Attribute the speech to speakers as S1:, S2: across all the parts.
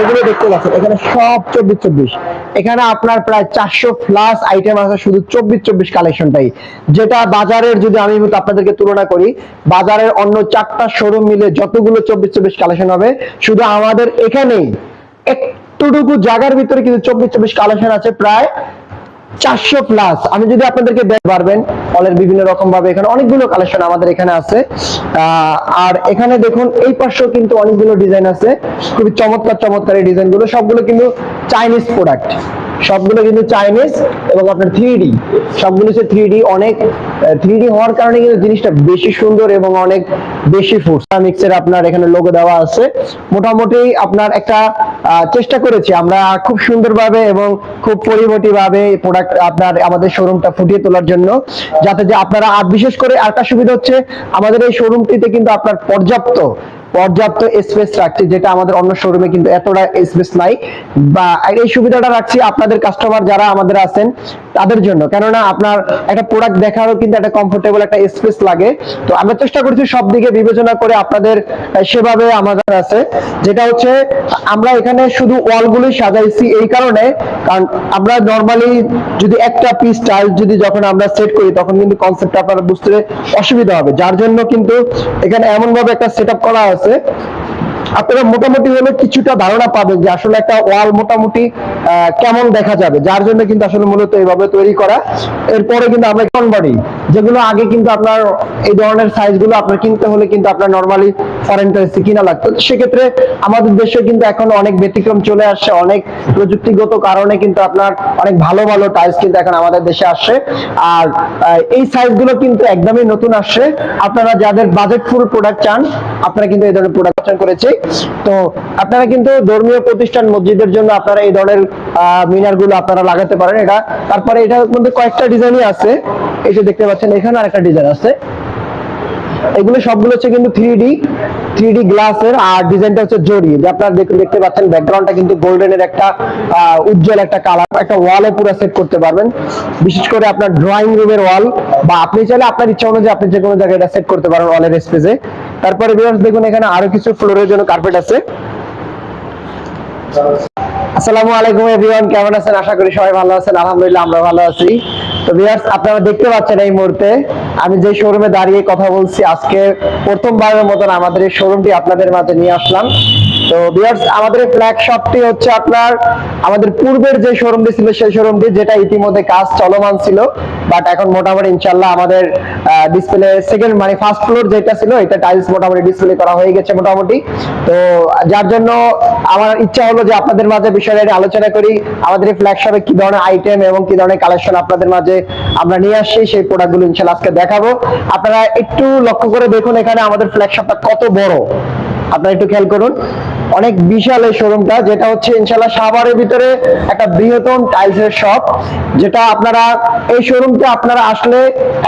S1: এগুলো দেখতে পাচ্ছেন, এখানে সব চব্বিশ চব্বিশ। এখানে আপনার প্রায় চারশো প্লাস আইটেম আছে, শুধু চব্বিশ চব্বিশ কালেকশনটাই যেটা বাজারের যদি আমি আপনাদেরকে তুলনা করি, বাজারের অন্য চারটা শোরুম মিলে যতগুলো চব্বিশ চব্বিশ কালেকশন হবে, শুধু আমাদের এখানেই, একটুটুকু জায়গার ভিতরে কিন্তু চব্বিশ চব্বিশ কালেকশন আছে, প্রায় চারশো প্লাস আমি যদি আপনাদেরকে দেখতে পারবেন ফলের বিভিন্ন রকম ভাবে এখানে অনেকগুলো কালেকশন আমাদের এখানে আছে। আর এখানে দেখুন, এই পাশেও কিন্তু অনেকগুলো ডিজাইন আছে। খুবই চমৎকার চমৎকার এই ডিজাইনগুলো। সবগুলো কিন্তু চাইনিজ প্রোডাক্ট সবগুলো কিন্তু চাইনিজ এবং আপনার থ্রি ডি সবগুলো হচ্ছে থ্রি ডি অনেক থ্রি ডি হওয়ার কারণে কিন্তু জিনিসটা বেশি সুন্দর এবং অনেক বেশি ফুড মিক্সের আপনার এখানে লোগো দেওয়া আছে। মোটামুটি আপনার একটা চেষ্টা করেছি আমরা খুব সুন্দরভাবে এবং খুব পরিবর্তী ভাবে প্রোডাক্ট আপনার আমাদের শোরুমটা ফুটিয়ে তোলার জন্য, যাতে যে আপনারা, আর বিশেষ করে আরেকটা সুবিধা হচ্ছে, আমাদের এই শোরুমটিতে কিন্তু আপনার পর্যাপ্ত পর্যাপ্ত স্পেস রাখছি, যেটা আমাদের অন্য শোরুমে কিন্তু এতটা স্পেস নাই। বা এই সুবিধাটা রাখছি আপনাদের কাস্টমার যারা আমাদের আছেন, তাদের জন্য। কেননা আপনার একটা প্রোডাক্ট দেখারও কিন্তু একটা কমফোর্টেবল একটা স্পেস লাগে। তো আমরা চেষ্টা করছি সব দিকে বিবেচনা করে আপনাদের সেভাবে আমাদের আছে। যেটা হচ্ছে, আমরা এখানে শুধু ওয়ালগুলোই সাজাইছি এই কারণে, কারণ আমরা নর্মালি যদি একটা পিস টাইলস যদি যখন আমরা সেট করি, তখন কিন্তু কনসেপ্টটা আপনারা বুঝতে অসুবিধা হবে। যার জন্য কিন্তু এখানে এমন ভাবে একটা সেটআপ করা আছে hace আপনারা মোটামুটি হলে কিছুটা ধারণা পাবেন যে আসলে একটা ওয়াল মোটামুটি কেমন দেখা যাবে। যার জন্য কিন্তু আসলে মূলত এইভাবে তৈরি করা। এরপরে কিন্তু আমরা কনভারি যেগুলো আগে কিন্তু আপনার এই ধরনের সাইজগুলো আপনার কিনতে হলে কিন্তু আপনার নর্মালি ফরেন কারেন্সি কিনা লাগতো। সেক্ষেত্রে আমাদের দেশে কিন্তু এখন অনেক ব্যতিক্রম চলে আসছে, অনেক প্রযুক্তিগত কারণে কিন্তু আপনার অনেক ভালো ভালো টাইলস কিন্তু এখন আমাদের দেশে আসছে। আর এই সাইজগুলো কিন্তু একদমই নতুন আসছে। আপনারা যাদের বাজেট ফুল প্রোডাক্ট চান, আপনারা কিন্তু এই ধরনের প্রোডাকশন করেছি। তো আপনারা কিন্তু ধর্মীয় প্রতিষ্ঠান মসজিদের জন্য আপনারা এই ধরনের মিনারগুলো আপনারা লাগাতে পারেন। এটা তারপরে এটার মধ্যে কয়েকটা ডিজাইনই আছে। এই যে দেখতে পাচ্ছেন এখানে আরেকটা ডিজাইন আছে। এগুলো সবগুলো হচ্ছে কিন্তু থ্রি ডি থ্রি ডি গ্লাসের আর ডিজাইনটা হচ্ছে জড়ি যে আপনারা দেখতে পাচ্ছেন ব্যাকগ্রাউন্ডটা কিন্তু গোল্ডেনের একটা আহ, উজ্জ্বল একটা কালার একটা ওয়ালে পুরো সেট করতে পারবেন। বিশেষ করে আপনার ড্রয়িং রুমের ওয়াল বা আপনি চাইলে আপনার ইচ্ছা অনুযায়ী আপনি যে কোনো জায়গায় এটা সেট করতে পারেন ওয়ালের স্পেসে। তারপরে দেখুন, এখানে আরও কিছু ফ্লোরের জন্য কার্পেট আছে। আসসালামু আলাইকুম এভরিওয়ান কেমন আছেন? আশা করি সবাই ভালো আছেন। আলহামদুলিল্লাহ, আমরা ভালো আছি। তো ভিউয়ার্স আপনারা দেখতে পাচ্ছেন এই মুহূর্তে, আমি যে শোরুমে দাঁড়িয়ে কথা বলছি, আজকে প্রথমবারের মতন আমাদের এই শোরুমটি আপনাদের মাঝে নিয়ে আসলাম। আমাদের এই ফ্ল্যাগ শপটি হচ্ছে আপনার আমাদের পূর্বের যে শোরুমটি ছিল, সেই শোরুমটি যেটা ইতিমধ্যে কাজ চলমান ছিল বাট এখন মোটামুটি ইনশাল্লাহ আমাদের ডিসপ্লে সেকেন্ড মানে ফার্স্ট ফ্লোর যেটা ছিল, এটা টাইলস মোটামুটি ডিসপ্লে করা হয়ে গেছে মোটামুটি। তো, যার জন্য আমার ইচ্ছা হলো যে আপনাদের মাঝে বিষয়টা আলোচনা করি, আমাদের এই ফ্ল্যাগশপে কি ধরনের আইটেম এবং কি ধরনের কালেকশন আপনাদের মাঝে আমরা নিয়ে আসছি, সেই প্রোডাক্টগুলো ইনশাল্লাহ আজকে দেখাবো। আপনারা একটু লক্ষ্য করে দেখুন এখানে আমাদের ফ্ল্যাগশপটা কত বড়। আপনারা একটু খেয়াল করুন। অনেক বিশাল এই শোরুমটা, যেটা হচ্ছে ইনশাল্লাহ সাভারের ভিতরে একটা বৃহত্তম টাইলসের শপ, যেটা আপনারা এই শোরুমটা আপনারা আসলে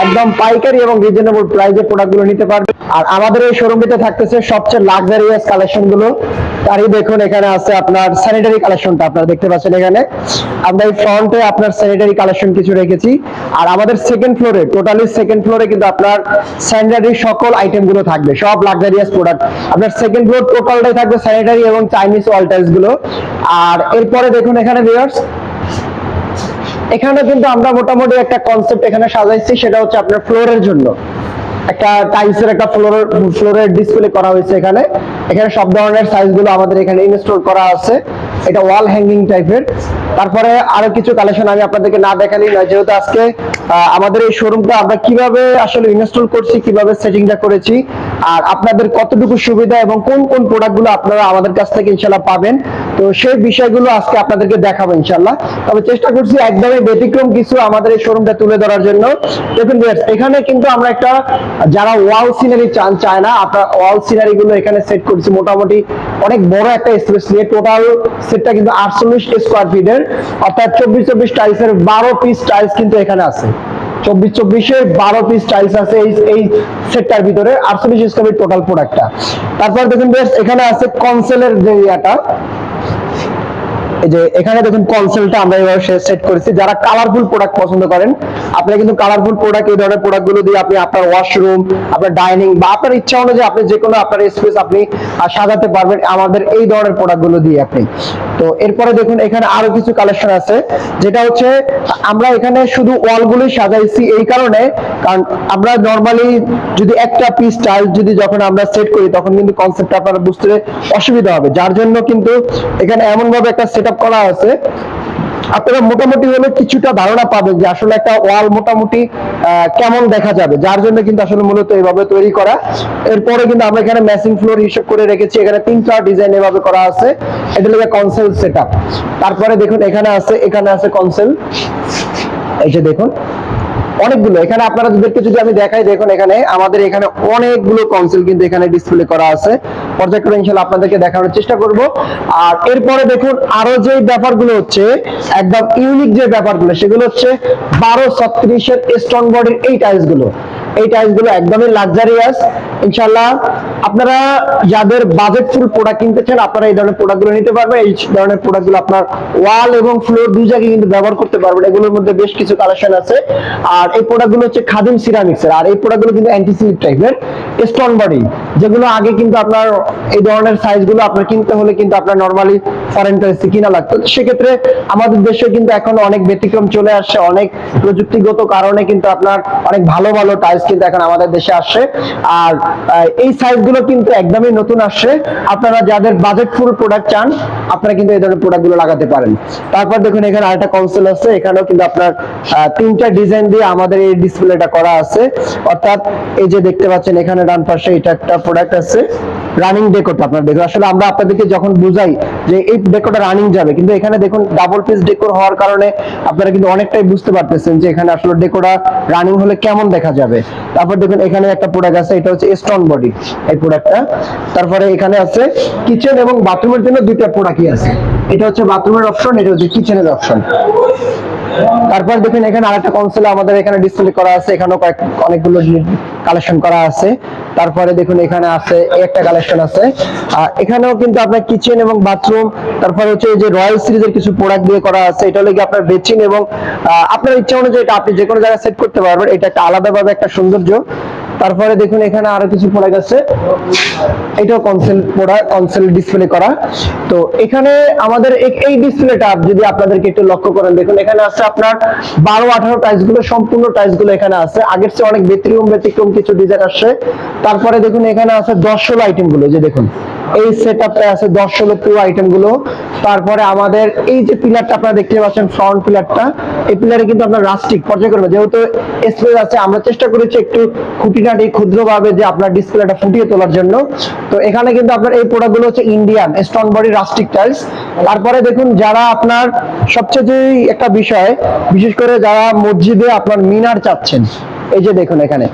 S1: একদম পাইকারি এবং রিজনেবল প্রাইসে প্রোডাক্টগুলো নিতে পারবেন। আর আমাদের এই শোরুমটিতে থাকতেছে সবচেয়ে লাক্সারিয়াস কালেকশনগুলো। তারই দেখুন এখানে আছে আপনার স্যানিটারি কালেকশনটা আপনারা দেখতে পাচ্ছেন এখানে। আমরা এই ফ্রন্টে আপনার স্যানিটারি কালেকশন কিছু রেখেছি। আর আমাদের সেকেন্ড ফ্লোরে টোটালি সেকেন্ড ফ্লোরে কিন্তু আপনার স্যানিটারি সকল আইটেমগুলো থাকবে। সব লাক্সারিয়াস প্রোডাক্ট আপনার সেকেন্ড ফ্লোর টোটালটাই থাকবে স্যানিটারি এবং চাইনিজ ওয়ালগুলো আর এরপরে দেখুন এখানে ভিউয়ার্স এখানে কিন্তু আমরা মোটামুটি একটা কনসেপ্ট এখানে সাজাইছি, সেটা হচ্ছে আপনার ফ্লোরের জন্য। একটা টাইলসের একটা ফ্লোর ফ্লোরের ডিসপ্লে করা হয়েছে এখানে। এখানে সব ধরনের আমাদের এখানে ইনস্টল করা আছে। এটা ওয়াল হ্যাঙ্গিং টাইপের তারপরে আরও কিছু কালেকশন আমি আপনাদেরকে না যেহেতু আজকে আমাদের এই শোরুমটা আমরা কীভাবে আসলে ইনস্টল করছি, কীভাবে সেটিংটা করেছি আর আপনাদের কতটুকু সুবিধা এবং কোন কোন প্রোডাক্টগুলো আপনারা আমাদের কাছ থেকে ইনশাল্লাহ পাবেন? তো সেই বিষয়গুলো আজকে আপনাদেরকে দেখাবো ইনশাল্লাহ তবে চেষ্টা করছি একদমই ব্যতিক্রম কিছু আমাদের এই শোরুমটা তুলে ধরার জন্য। দেখুন এখানে কিন্তু আমরা একটা, যারা ওয়াল সিনারি চান, চায় না, আপনার ওয়াল সিনারি গুলো এখানে সেট করছি। মোটামুটি অনেক বড় একটা স্পেস নিয়ে টোটাল সেটটা কিন্তু আটচল্লিশ স্কোয়ার ফিটের অর্থাৎ চব্বিশ চব্বিশ টাইলসের বারো পিস টাইলস কিন্তু এখানে আছে। চব্বিশ চব্বিশে বারো পিস টাইলস আছে এই এই সেটটার ভিতরে, আটচল্লিশ স্কোয়ার টোটাল প্রোডাক্টটা তারপর দেখুন এখানে আছে কনসেলের যে ইয়াটা যে এখানে দেখুন কনসেলটা আমরা এভাবে সেট করেছি। যারা কালারফুল প্রোডাক্ট পছন্দ করেন কিন্তু কালারফুল প্রোডাক্ট এই ধরনের দিয়ে আপনি আপনার ওয়াশরুম আপনার ডাইনিং বা আপনার ইচ্ছা অনুযায়ী আপনি যে কোনো আপনার স্পেস আপনি সাজাতে পারবেন আমাদের এই ধরনের দিয়ে আপনি। তো এরপরে দেখুন, এখানে আরও কিছু কালেকশন আছে, যেটা হচ্ছে, আমরা এখানে শুধু ওয়াল গুলোই সাজাইছি এই কারণে, কারণ আমরা নর্মালি যদি একটা পিস টাইল যদি যখন আমরা সেট করি, তখন কিন্তু কনসেপ্ট আপনারা বুঝতে অসুবিধা হবে। যার জন্য কিন্তু এখানে এমন ভাবে একটা সেট করা আছে, আপনারা মোটামুটি হলে কিছুটা ধারণা পাবেন যে আসলে একটা ওয়াল মোটামুটি কেমন দেখা যাবে। যার জন্য কিন্তু আসলে মূলত এইভাবে তৈরি করা। এরপরে কিন্তু আমরা এখানে ম্যাচিং ফ্লোর হিসেব করে রেখেছি। এখানে তিন চার ডিজাইন এভাবে করা আছে। এটা লেগে কনসেল সেট তারপরে দেখুন, এখানে আছে এখানে আছে কনসেল এই যে দেখুন। অনেকগুলো। এখানে আপনারা আপনাদেরকে যদি আমি দেখাই, দেখুন এখানে আমাদের এখানে অনেকগুলো কনসোল কিন্তু এখানে ডিসপ্লে করা আছে। পর্যায়ক্রমে ইনশাআল্লাহ আপনাদেরকে দেখানোর চেষ্টা করব। আর এরপরে দেখুন, আরও যে ব্যাপারগুলো হচ্ছে, একদম ইউনিক যে ব্যাপারগুলো, সেগুলো হচ্ছে বারো ছত্রিশের স্টোন বডির এই টাইলসগুলো। এই টাইলসগুলো একদমই লাক্সারিয়াস ইনশাল্লাহ আপনারা যাদের বাজেট ফুল প্রোডাক্ট কিনতে চান, আপনারা এই ধরনের প্রোডাক্টগুলো নিতে পারবেন। এই ধরনের প্রোডাক্টগুলো আপনার ওয়াল এবং ফ্লোর দুই জায়গায় কিন্তু ব্যবহার করতে পারবেন। এগুলোর মধ্যে বেশ কিছু কালেকশন আছে। আর এই প্রোডাক্টগুলো হচ্ছে খাদিম সিরামিক্স এর। আর এই প্রোডাক্টগুলো কিন্তু অ্যান্টিসিলিপ টাইপের স্টোন বডি যেগুলো আগে কিন্তু আপনার এই ধরনের সাইজগুলো আপনার কিনতে হলে কিন্তু আপনার নর্মালি ফরেন কারেন্সি কিনা লাগতো। সেক্ষেত্রে আমাদের দেশে কিন্তু এখন অনেক ব্যতিক্রম চলে আসছে, অনেক প্রযুক্তিগত কারণে কিন্তু আপনার অনেক ভালো ভালো টাইলস কিন্তু এখন আমাদের দেশে আসছে। আর এই সাইজগুলো কিন্তু একদমই নতুন আসছে। আপনারা যাদের বাজেট ফুল প্রোডাক্ট চান, আপনারা কিন্তু এই ধরনের প্রোডাক্টগুলো লাগাতে পারেন। তারপর দেখুন এখানে আরেকটা কনসোল আছে, এখানেও কিন্তু আপনার তিনটা ডিজাইন দিয়ে আমাদের এই ডিসপ্লেটা করা আছে। অর্থাৎ এই যে দেখতে পাচ্ছেন, এখানে ডান পাশে এটা একটা প্রোডাক্ট আছে রানিং ডেকোটা আপনার দেখুন। আসলে আমরা আপনাদেরকে যখন বুঝাই যে এই ডেকোটা রানিং যাবে, কিন্তু এখানে দেখুন ডাবল পিস ডেকোর হওয়ার কারণে আপনারা কিন্তু অনেকটাই বুঝতে পারতেছেন যে এখানে আসলে ডেকোটা রানিং হলে কেমন দেখা যাবে। তারপর দেখুন, এখানে একটা প্রোডাক্ট আছে, এটা হচ্ছে স্টোন বডি এই প্রোডাক্টটা তারপরে এখানে আছে কিচেন এবং বাথরুমের জন্য দুইটা প্রোডাক্টই আছে। এটা হচ্ছে বাথরুমের অপশন এটা হচ্ছে কিচেনের অপশন তারপর দেখেন এখানে আরেকটা কনসোল আমাদের এখানে ডিসপ্লে করা আছে, এখানেও কয়েক, অনেকগুলো কালেকশন করা আছে। তারপরে দেখুন এখানে আছে একটা কালেকশন আছে। এখানেও কিন্তু আপনার কিচেন এবং বাথরুম তারপরে হচ্ছে যে রয়্যাল সিরিজের কিছু প্রোডাক্ট দিয়ে করা আছে, এটা হলো কি আপনার বেচিন এবং আপনার ইচ্ছা অনুযায়ী এটা আপনি যে কোনো জায়গায় সেট করতে পারবেন। এটা একটা আলাদাভাবে একটা সৌন্দর্য। তারপরে দেখুন এখানে আরও কিছু প্রোডাক্ট আছে। এটাও কনসেল প্রোডাক্ট কনসেল ডিসপ্লে করা। তো এখানে আমাদের এই- ডিসপ্লেটা যদি আপনাদেরকে একটু লক্ষ্য করেন, দেখুন এখানে আছে আপনার বারো, আঠারো টাইলসগুলো, সম্পূর্ণ টাইলসগুলো এখানে আছে। আগের চেয়ে অনেক ব্যতিক্রম ব্যতিক্রম কিছু ডিজাইন আসছে। তারপরে দেখুন এখানে আছে দশ, ষোলো আইটেমগুলো, যে দেখুন। এই সেট আছে ষোলো পুরো আইটেমগুলো। তারপরে আমাদের এই যে পিলারটা আপনারা দেখতে পাচ্ছেন ফ্রন্ট পিলারটা এই পিলারে কিন্তু আপনার রাস্টিক পর্যায়ক্রমে যেহেতু স্পেস আছে, আমরা চেষ্টা করেছি একটু খুঁটিনাটি ক্ষুদ্রভাবে যে আপনার ডিসপ্লেটা ফুটিয়ে তোলার জন্য। তো এখানে কিন্তু আপনার এই প্রোডাক্টগুলো হচ্ছে Indian stone body rustic tiles তারপরে দেখুন, যারা আপনার সবচেয়ে যে একটা বিষয়, বিশেষ করে যারা মসজিদে আপনার মিনার চাচ্ছেন, এই যে দেখুন এখানে।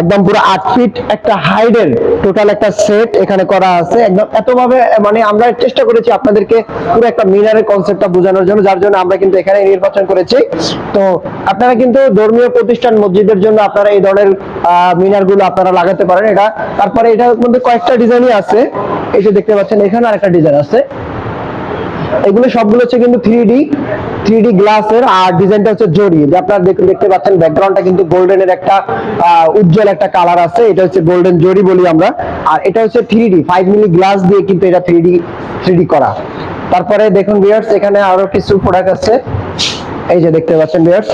S1: একদম পুরো আট ফিট একটা হাইডের টোটাল একটা সেট এখানে করা আছে। একদম এতভাবে মানে আমরা চেষ্টা করেছি আপনাদেরকে পুরো একটা মিনারের কনসেপ্টটা বোঝানোর জন্য, যার জন্য আমরা কিন্তু এখানে নির্বাচন করেছি। তো আপনারা কিন্তু ধর্মীয় প্রতিষ্ঠান মসজিদের জন্য আপনারা এই ধরনের মিনারগুলো আপনারা লাগাতে পারেন। এটা, তারপরে এটার মধ্যে কয়েকটা ডিজাইনই আছে। যে দেখতে পাচ্ছেন, এখানে আরেকটা ডিজাইন আছে। এগুলো সবগুলো হচ্ছে কিন্তু থ্রি ডি থ্রি ডি গ্লাসের আর ডিজাইনটা হচ্ছে জরি। যে আপনারা দেখতে পাচ্ছেন ব্যাকগ্রাউন্ডটা কিন্তু গোল্ডেনের একটা উজ্জ্বল একটা কালার আছে। এটা হচ্ছে গোল্ডেন জরি বলি আমরা। আর এটা হচ্ছে three D five milli glass দিয়ে কিন্তু এটা থ্রি ডি থ্রি ডি করা। তারপরে দেখুন বিয়ার্স এখানে আরও কিছু প্রোডাক্ট আছে। এই যে দেখতে পাচ্ছেন বিয়ার্স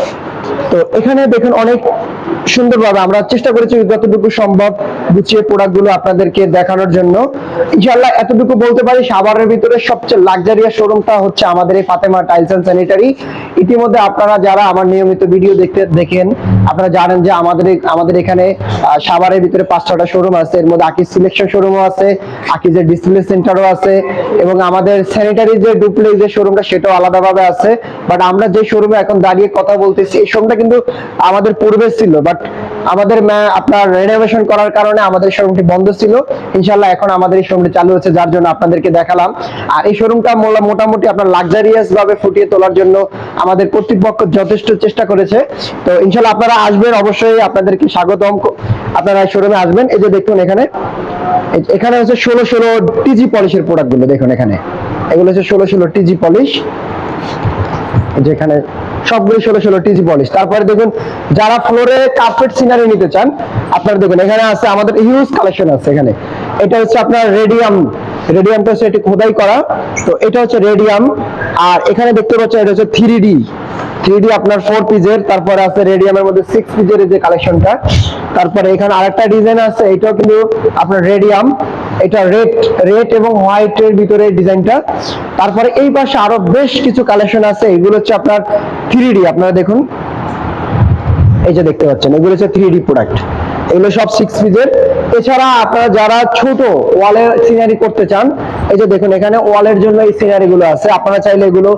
S1: তো এখানে দেখুন অনেক সুন্দরভাবে আমরা চেষ্টা করেছি যতটুকু সম্ভব গুছিয়ে প্রোডাক্টগুলো আপনাদেরকে দেখানোর জন্য। ইনশাআল্লাহ এতটুকু বলতে পারি সাভারের ভিতরে সবচেয়ে লাক্সারিয়াস শোরুমটা হচ্ছে আমাদের এই ফাতেমা টাইলস এন্ড স্যানিটারি ইতিমধ্যে আপনারা যারা আমার নিয়মিত ভিডিও দেখতে দেখেন আপনারা জানেন যে আমাদের আমাদের এখানে আহ, সাভারের ভিতরে পাঁচ ছটা শোরুম আছে। এর মধ্যে আকিজ সিলেকশন শোরুমও আছে আকিজের ডিসপ্লে সেন্টারও আছে এবং আমাদের স্যানিটারি যে ডুপ্লেক্স যে শোরুমটা সেটাও আলাদাভাবে আছে। বাট আমরা যে শোরুমে এখন দাঁড়িয়ে কথা বলতেছি এই শোরুমটা কিন্তু আমাদের পূর্বে ছিল বাট আমাদের আপনার রেনোভেশন করার কারণে আমাদের শোরুমটি বন্ধ ছিল। ইনশাল্লাহ এখন আমাদের এই শোরুমটি চালু হচ্ছে, যার জন্য আপনাদেরকে দেখালাম। আর এই শোরুমটা মোটামুটি আপনার লাক্সারিয়াস ভাবে ফুটিয়ে তোলার জন্য আমাদের কর্তৃপক্ষ যথেষ্ট চেষ্টা করেছে। তো ইনশাল্লাহ আপনারা আসবেন, অবশ্যই আপনাদেরকে স্বাগতম। আপনারা শোরুমে আসবেন, এই যে দেখুন এখানে। এখানে হচ্ছে ষোলো ষোলো টিজি পলিশের প্রোডাক্টগুলো, দেখুন এখানে। এগুলো হচ্ছে ষোলো ষোলো টিজি পলিশ যেখানে সবগুলো ষোলো ষোলো টিজি পলিশ তারপরে দেখুন, যারা ফ্লোরে কার্পেট সিনারি নিতে চান, আপনারা দেখুন, এখানে আছে আমাদের হিউজ কালেকশন আছে এখানে। এটা হচ্ছে আপনার রেডিয়াম রেডিয়ামটা হচ্ছে এটি খোদাই করা। তো এটা হচ্ছে রেডিয়াম আর এখানে দেখতে পাচ্ছেন, এটা হচ্ছে থ্রি ডি থ্রি ডি আপনার ফোর পিজের তারপরে আছে রেডিয়ামের মধ্যে সিক্স পিজের যে কালেকশনটা তারপরে এখানে আরেকটা ডিজাইন আছে, এটাও কিন্তু আপনার রেডিয়াম এটা রেড রেড এবং হোয়াইট এর ভিতরে ডিজাইনটা। তারপরে এই পাশে আরও বেশ কিছু কালেকশন আছে, এগুলো হচ্ছে আপনার থ্রি ডি আপনারা দেখুন। এই যে দেখতে পাচ্ছেন, এগুলো হচ্ছে থ্রি ডি প্রোডাক্ট এগুলো সব সিক্স পিসের এছাড়া আপনারা যারা ছোট ওয়ালে সিনারি করতে চান, এই যে দেখুন, এখানে ওয়ালের জন্য এই সিনারি গুলো আছে। আপনারা চাইলে এগুলো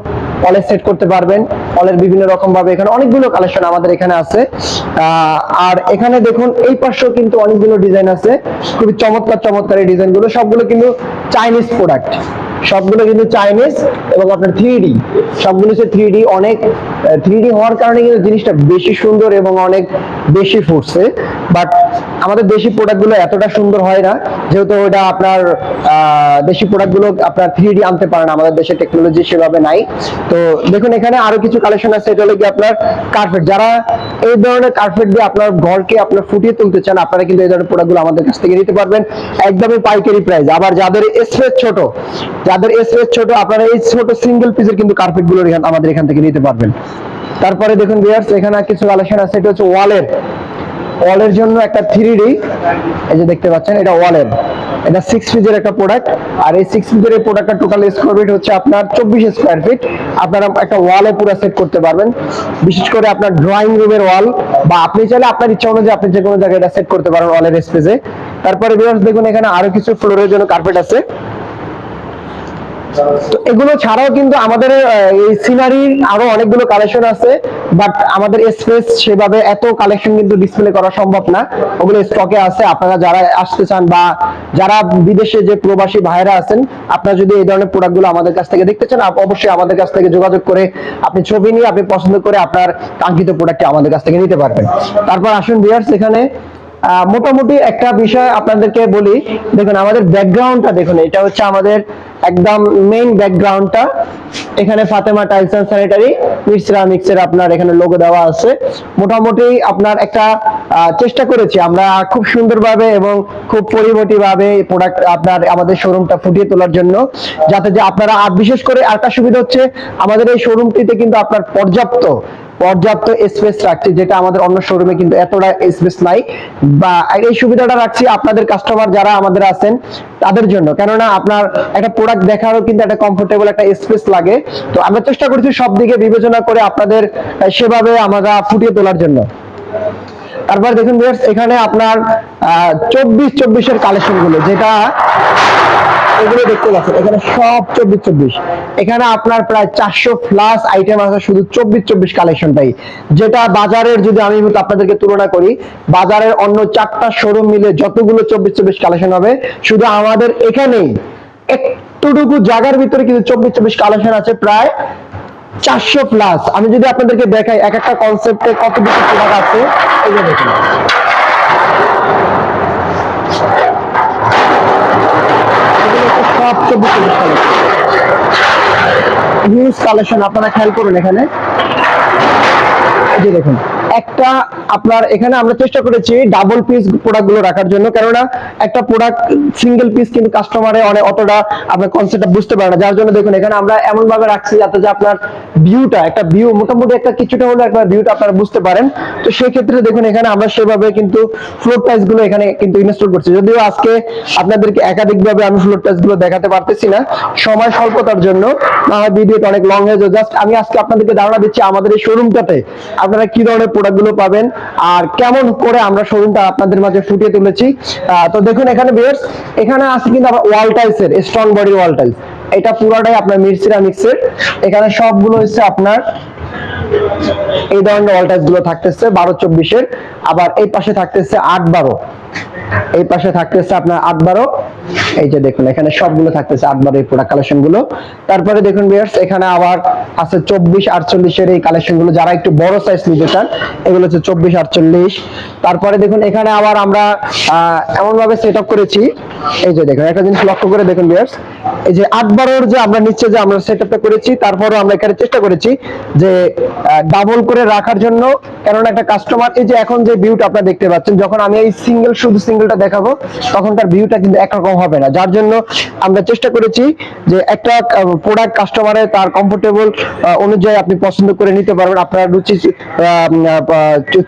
S1: ওয়ালে সেট করতে পারবেন। অলের বিভিন্ন রকম ভাবে এখানে অনেকগুলো কালেকশন আমাদের এখানে আছে। আর এখানে দেখুন, এই পাশেও কিন্তু অনেকগুলো ডিজাইন আছে। খুবই চমৎকার চমৎকার এই ডিজাইনগুলো সবগুলো কিন্তু চাইনিজ প্রোডাক্ট সবগুলো কিন্তু চাইনিজ এবং আপনার থ্রি ডি সবগুলো হচ্ছে থ্রি ডি অনেক থ্রি ডি হওয়ার কারণে কিন্তু জিনিসটা বেশি সুন্দর এবং অনেক বেশি ফুটছে বাট আমাদের দেশি প্রোডাক্টগুলো এতটা সুন্দর হয় না, যেহেতু ওটা আপনার দেশি প্রোডাক্টগুলো আপনার থ্রি ডি আনতে পারে না, আমাদের দেশে টেকনোলজি সেভাবে নাই। তো দেখুন, এখানে আরও কিছু কালেকশন আছে, এটা হলো কি আপনার কার্পেট যারা এই ধরনের কার্পেট দিয়ে আপনার ঘরকে আপনার ফুটিয়ে তুলতে চান, আপনারা কিন্তু এই ধরনের প্রোডাক্টগুলো আমাদের কাছ থেকে নিতে পারবেন। একদমই পাইকারি প্রাইস আবার যাদের স্পেস ছোট, যাদের স্পেস ছোট, আপনারা এই ছোট সিঙ্গেল পিসের কিন্তু কার্পেটগুলো আমাদের এখান থেকে নিতে পারবেন। তারপরে দেখুন ভিউয়ার্স এখানে কিছু কালেকশন আছে, এটা হচ্ছে ওয়ালের। ওয়ালের জন্য একটা থ্রি ডি এই যে দেখতে পাচ্ছেন, এটা ওয়ালের। এটা সিক্স ফিজের একটা প্রোডাক্ট আর এই সিক্স ফিজের এই প্রোডাক্টটা টোটাল স্কোয়ার ফিট হচ্ছে আপনার চব্বিশ স্কোয়ার ফিট আপনারা একটা ওয়ালে পুরো সেট করতে পারবেন। বিশেষ করে আপনার ড্রয়িং রুমের ওয়াল বা আপনি চাইলে আপনার ইচ্ছা অনুযায়ী আপনি যে কোনো জায়গায় এটা সেট করতে পারেন ওয়ালের স্পেসে তারপরে ভিউয়ার্স দেখুন এখানে আরও কিছু ফ্লোরের জন্য কার্পেট আছে। এগুলো ছাড়াও কিন্তু আমাদের এই সিনারির আরও অনেকগুলো কালেকশন আছে বাট আমাদের স্পেস সেভাবে এত কালেকশন কিন্তু ডিসপ্লে করা সম্ভব না। ওগুলো স্টকে আছে, আপনারা যারা আসতে চান বা যারা বিদেশে যে প্রবাসী ভাইরা আছেন, আপনারা যদি এই ধরনের প্রোডাক্টগুলো আমাদের কাছ থেকে দেখতে চান অবশ্যই আমাদের কাছ থেকে যোগাযোগ করে আপনি ছবি নিয়ে আপনি পছন্দ করে আপনার কাঙ্ক্ষিত প্রোডাক্টটি আমাদের কাছ থেকে নিতে পারবেন। তারপর আসুন ভিউয়ার্স এখানে মোটামুটি একটা বিষয় আপনাদেরকে বলি। দেখুন, আমাদের ব্যাকগ্রাউন্ডটা দেখুন, এটা হচ্ছে আমাদের একদম মেইন ব্যাকগ্রাউন্ডটা এখানে ফাতেমা টাইলস এন্ড স্যানিটারি মিশ্রা মিক্সের আপনার এখানে লোগো দেওয়া আছে। মোটামুটি আপনার একটা চেষ্টা করেছি আমরা খুব সুন্দরভাবে এবং খুব পরিবর্তী প্রোডাক্ট আপনার আমাদের শোরুমটা ফুটিয়ে তোলার জন্য, যাতে যে আপনারা, আর বিশেষ করে আরেকটা সুবিধা হচ্ছে, আমাদের এই শোরুমটিতে কিন্তু আপনার পর্যাপ্ত পর্যাপ্ত স্পেস রাখছি, যেটা আমাদের অন্য শোরুমে কিন্তু এতটা স্পেস নাই। বা এই সুবিধাটা রাখছি আপনাদের কাস্টমার যারা আমাদের আছেন, তাদের জন্য। কেননা আপনার একটা প্রোডাক্ট দেখারও কিন্তু একটা কমফোর্টেবল একটা স্পেস লাগে। তো আমরা চেষ্টা করছি সব দিকে বিবেচনা করে আপনাদের সেভাবে আমরা ফুটিয়ে তোলার জন্য। তারপর দেখুন এখানে আপনার চব্বিশ চব্বিশের কালেকশনগুলো, যেটা এগুলো দেখতে পাচ্ছেন, এখানে সব চব্বিশ চব্বিশ। এখানে আপনার প্রায় চারশো প্লাস আইটেম আছে, শুধু চব্বিশ চব্বিশ কালেকশনটাই যেটা বাজারের যদি আমি আপনাদেরকে তুলনা করি, বাজারের অন্য চারটা শোরুম মিলে যতগুলো চব্বিশ চব্বিশ কালেকশন হবে, শুধু আমাদের এখানেই একটুটুকু জায়গার ভিতরে কিন্তু চব্বিশ চব্বিশ কালেকশন আছে প্রায় চারশো প্লাস আমি যদি আপনাদেরকে দেখাই, এক একটা কনসেপ্টে কত বেশি প্রোডাক্ট আছে দেখুন। সব চব্বিশ কালেকশন আপনারা খেয়াল করুন এখানে। এই দেখুন। একটা আপনার এখানে আমরা চেষ্টা করেছি ডাবল পিস প্রোডাক্টগুলো রাখার জন্য। কেননা একটা প্রোডাক্ট সিঙ্গেল পিস কিন্তু কাস্টমারে অনেক অতটা আপনার কনসেপ্টটা বুঝতে পারে না। যার জন্য দেখুন, এখানে আমরা এমন ভাবে রাখছি যাতে যে আপনার ভিউটা একটা ভিউ মোটামুটি একটা কিছুটা হলে একটা ভিউটা আপনারা বুঝতে পারেন। তো সেই ক্ষেত্রে দেখুন, এখানে আমরা সেভাবে কিন্তু ফ্লোর টাইলসগুলো এখানে কিন্তু ইনস্টল করছি। যদিও আজকে আপনাদেরকে একাধিক ভাবে আমি ফ্লোর টাইলসগুলো দেখাতে পারতেছি না। সময় স্বল্পতার জন্য। হয় ভিডিওটা অনেক লং হয়ে যায় জাস্ট আমি আজকে আপনাদেরকে ধারণা দিচ্ছি আমাদের এই শোরুমটাতে আপনারা কি ধরনের প্রোডাক্টগুলো পাবেন। আর কেমন করে আমরা শোরুমটা আপনাদের মাঝে ফুটিয়ে তুলেছি তো দেখুন এখানে বেস এখানে আছে কিন্তু আবার ওয়াল টাইলস এর স্ট্রং বডি ওয়াল টাইলস এটা পুরোটাই আপনার মিরসিরা মিক্সের। এখানে সবগুলো হচ্ছে আপনার এই ধরনের ওয়াল টাইলসগুলো থাকতেছে, বারো চব্বিশের। আবার এই পাশে থাকতেছে আট বারো। এই পাশে থাকতেছে আপনার আট বারো। এই যে দেখুন, এখানে সবগুলো থাকতেছে আটবার এই প্রোডাক্ট কালেকশনগুলো। তারপরে দেখুন ভিউয়ার্স এখানে আবার আছে চব্বিশ আটচল্লিশের এই কালেকশনগুলো। যারা একটু বড় সাইজ নিতে চান, এগুলো হচ্ছে চব্বিশ আটচল্লিশ। তারপরে দেখুন, এখানে আবার আমরা এমন ভাবে সেট আপ করেছি। এই যে দেখুন, একটা জিনিস লক্ষ্য করে দেখুন ভিউয়ার্স এই যে আট বারোর যে আমরা নিচে যে আমরা সেট আপটা করেছি, তারপরও আমরা এখানে চেষ্টা করেছি যে ডাবল করে রাখার জন্য। কেননা একটা কাস্টমার এই যে এখন যে ভিউটা আপনারা দেখতে পাচ্ছেন, যখন আমি এই সিঙ্গেল শুধু সিঙ্গেলটা দেখাবো তখন তার ভিউটা কিন্তু একরকম হবে না। যার জন্য আমরা চেষ্টা করেছি যে একটা প্রোডাক্ট কাস্টমারের তার কমফোর্টেবল অনুযায়ী আপনি পছন্দ করে নিতে পারবেন। আপনার রুচি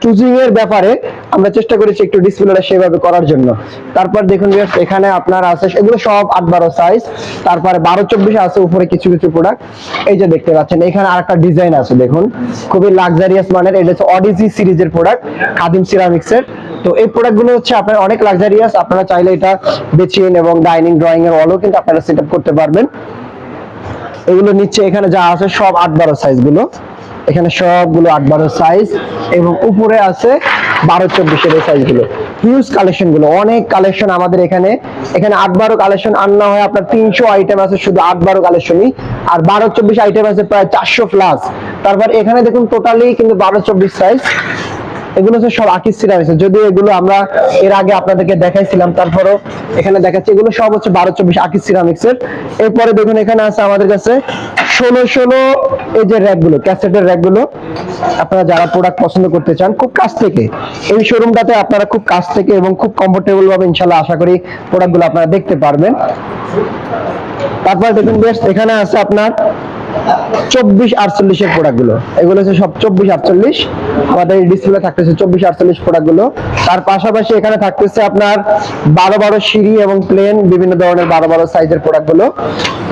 S1: চুজিং এর ব্যাপারে আমরা চেষ্টা করেছি একটু ডিসপ্লেটা সেভাবে করার জন্য। তারপর দেখুন এখানে আপনার আছে, এগুলো সব আট বারো সাইজ তারপরে বারো চব্বিশ আছে উপরে কিছু কিছু প্রোডাক্ট এই যে দেখতে পাচ্ছেন, এখানে আরেকটা ডিজাইন আছে দেখুন। খুবই লাক্সারিয়াস মানের, এটা হচ্ছে অডিজি সিরিজের প্রোডাক্ট খাদিম সিরামিক্স এর। তো এই প্রোডাক্টগুলো হচ্ছে আপনার অনেক লাক্সারিয়াস আপনারা চাইলে এটা বেচিন এবং ডাইনিং ড্রয়িং এর অলও কিন্তু আপনারা সেট করতে পারবেন। এগুলো নিচে এখানে যা আছে সব আট বারো সাইজগুলো। এখানে সবগুলো আট বারো সাইজ এবং উপরে আছে বারো চব্বিশের সাইজগুলো। হিউজ কালেকশনগুলো, অনেক কালেকশন আমাদের এখানে। এখানে আট বারো কালেকশন আনা হয়, আপনার তিনশো আইটেম আছে, শুধু আট বারো কালেকশনই আর বারো চব্বিশ আইটেম আছে প্রায় চারশো প্লাস তারপর এখানে দেখুন টোটালি কিন্তু বারো চব্বিশ সাইজ এগুলো হচ্ছে সব আকিস সিরামিক্স যদি এগুলো আমরা এর আগে আপনাদেরকে দেখাইছিলাম, তারপরও এখানে দেখাচ্ছি। এগুলো সব হচ্ছে বারো চব্বিশ আকিস সিরামিক্স এর এরপরে দেখুন এখানে আছে আমাদের কাছে ষোলো ষোলো এই যে র্যাকগুলো ক্যাসেটের র্যাকগুলো আপনারা যারা প্রোডাক্ট পছন্দ করতে চান, খুব কাছ থেকে। এই শোরুমটাতে আপনারা খুব কাছ থেকে এবং খুব কমফোর্টেবল ভাবে ইনশাল্লাহ আশা করি প্রোডাক্টগুলো আপনারা দেখতে পারবেন। তারপর দেখুন বেশ এখানে আছে আপনার চব্বিশ আটচল্লিশের প্রোডাক্টগুলো। এগুলো হচ্ছে সব চব্বিশ আটচল্লিশ। আমাদের ডিসপ্লে থাকতেছে চব্বিশ আটচল্লিশ প্রোডাক্টগুলো। তার পাশাপাশি এখানে থাকতেছে আপনার বারো বারো সিঁড়ি এবং প্লেন বিভিন্ন ধরনের বারো বারো সাইজের প্রোডাক্টগুলো।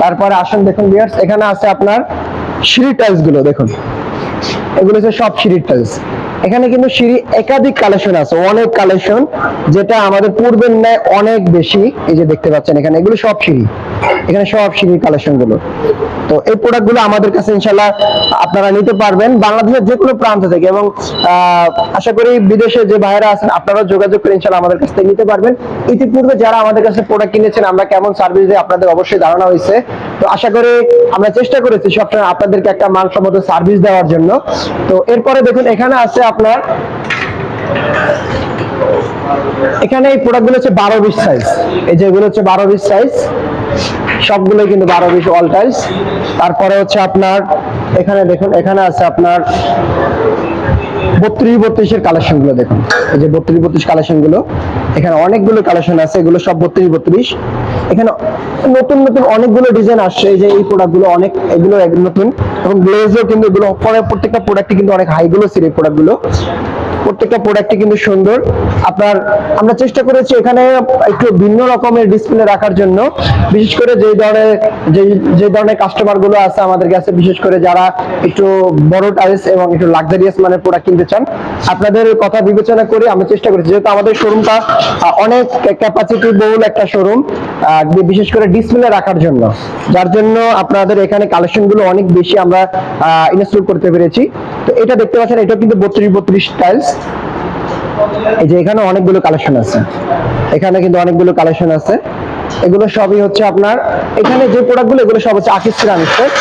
S1: তারপরে আসুন দেখুন বিয়ার্স এখানে আছে আপনার সিঁড়ি টাইলসগুলো, দেখুন। এগুলো হচ্ছে সব সিঁড়ির টাইলস এখানে কিন্তু সিঁড়ি একাধিক কালেকশন আছে, অনেক কালেকশন যেটা আমাদের পূর্বের ন্যায় অনেক বেশি। এই যে দেখতে পাচ্ছেন এখানে, এগুলো সব সিঁড়ি। এখানে সব সিঁড়ির কালেকশনগুলো। তো এই প্রোডাক্টগুলো আমাদের কাছে ইনশাল্লাহ আপনারা নিতে পারবেন বাংলাদেশের যে কোনো প্রান্ত থেকে এবং আশা করি বিদেশে যে ভাইরা আছেন আপনারা যোগাযোগ করে ইনশাল্লাহ আমাদের কাছ থেকে নিতে পারবেন। ইতিপূর্বে যারা আমাদের কাছে প্রোডাক্ট কিনেছেন, আমরা কেমন সার্ভিস দিই আপনাদের অবশ্যই ধারণা হয়েছে। তো আশা করি আমরা চেষ্টা করেছি সবসময় আপনাদেরকে একটা মানসম্মত সার্ভিস দেওয়ার জন্য। তো এরপরে দেখুন, এখানে আছে আপনার এখানে এই প্রোডাক্টগুলো হচ্ছে বারো বিশ সাইজ এই যে এগুলো হচ্ছে বারো বিশ সাইজ সবগুলোই কিন্তু বারো বিশ অল টাইলস তারপরে হচ্ছে আপনার, এখানে দেখুন, এখানে আছে আপনার বত্রিশ বত্রিশের কালেকশনগুলো দেখুন। এই যে বত্রিশ বত্রিশ কালেকশনগুলো। এখানে অনেকগুলো কালেকশন আছে, এগুলো সব বত্রিশ বত্রিশ। এখানে নতুন নতুন অনেকগুলো ডিজাইন আসছে। এই যে এই প্রোডাক্টগুলো অনেক, এগুলো নতুন। এবং গ্লেজও কিন্তু এগুলো, পরে প্রত্যেকটা প্রোডাক্টই কিন্তু অনেক হাই গুলো সিরিজ প্রোডাক্টগুলো প্রত্যেকটা প্রোডাক্টই কিন্তু সুন্দর। আপনার, আমরা চেষ্টা করেছি এখানে একটু ভিন্ন রকমের ডিসপ্লে রাখার জন্য। বিশেষ করে যে ধরনের, যে যে ধরনের কাস্টমারগুলো আছে আমাদের কাছে, বিশেষ করে যারা একটু বড় টাইলস এবং একটু লাক্সারিয়াস মানের প্রোডাক্ট কিনতে চান, আপনাদের কথা বিবেচনা করে আমরা চেষ্টা করেছি। যেহেতু আমাদের শোরুমটা অনেক ক্যাপাসিটি বহুল একটা শোরুম বিশেষ করে ডিসপ্লে রাখার জন্য। যার জন্য আপনাদের এখানে কালেকশনগুলো অনেক বেশি আমরা ইনস্টল করতে পেরেছি। তো এটা দেখতে পাচ্ছেন এটা কিন্তু বত্রিশ বত্রিশ টাইলস এই যে এখানে অনেকগুলো কালেকশন আছে। এখানে কিন্তু অনেকগুলো কালেকশন আছে। এগুলো সবই হচ্ছে আপনার, এখানে যে প্রোডাক্টগুলো এগুলো সব হচ্ছে আকিস সিরামিক্সের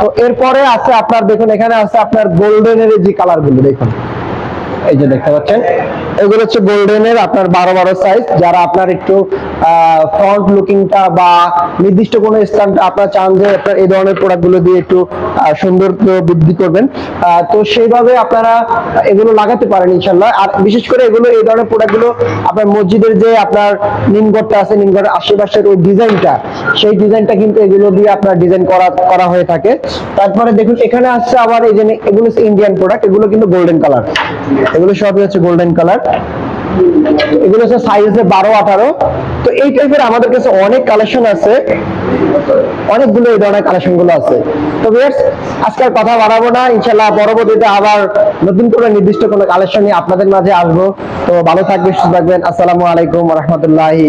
S1: তো এরপরে আছে আপনার, দেখুন, এখানে আছে আপনার গোল্ডেনের যে কালারগুলো দেখুন। এই যে দেখতে পাচ্ছেন এগুলো হচ্ছে গোল্ডেনের আপনার বারো বারো সাইজ যারা আপনার একটু ফ্রন্ট লুকিংটা বা নির্দিষ্ট কোনো স্থানটা আপনার চান যে আপনার এই ধরনের প্রোডাক্টগুলো দিয়ে একটু আহ, সৌন্দর্য বৃদ্ধি করবেন। তো সেইভাবে আপনারা এগুলো লাগাতে পারেন ইনশাল্লাহ আর বিশেষ করে এগুলো এই ধরনের প্রোডাক্টগুলো আপনার মসজিদের যে আপনার নিমঘরটা আছে নিমঘরের আশেপাশের ওই ডিজাইনটা সেই ডিজাইনটা কিন্তু এগুলো দিয়ে আপনার ডিজাইন করা করা হয়ে থাকে। তারপরে দেখুন এখানে আসছে আবার এই যে এগুলো ইন্ডিয়ান প্রোডাক্ট এগুলো কিন্তু গোল্ডেন কালার এগুলো সবই হচ্ছে গোল্ডেন কালার এগুলো হচ্ছে সাইজ বারো, আঠারো। তো এই টাইপের আমাদের কাছে অনেক কালেকশন আছে। অনেকগুলো এই ধরনের কালেকশনগুলো আছে। তো ভিউয়ার্স আজকে আর কথা বাড়াবো না। ইনশাল্লাহ পরবর্তীতে আবার নতুন করে নির্দিষ্ট কোনো কালেকশন নিয়ে আপনাদের মাঝে আসব। তো ভালো থাকবেন, সুস্থ থাকবেন। আসসালামু আলাইকুম রহমতুল্লাহি